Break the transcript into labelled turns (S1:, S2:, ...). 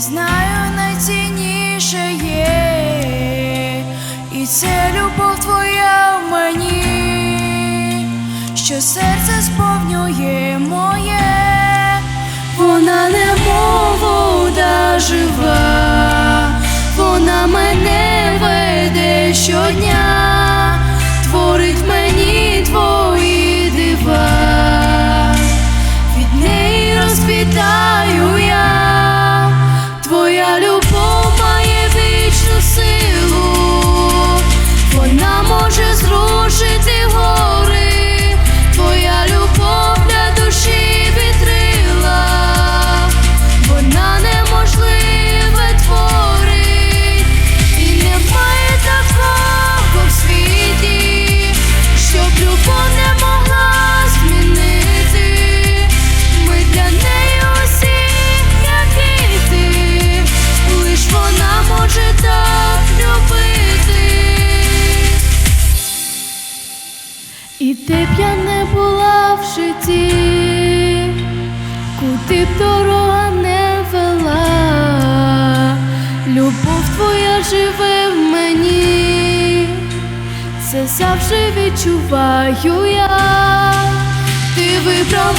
S1: знаю, найцінніше є, і це любов твоя в мені, що серце сповнює моє, вона не вода жива, житті, куди б дорога не вела, любов твоя живе в мені, це завжди відчуваю я, ти вибрав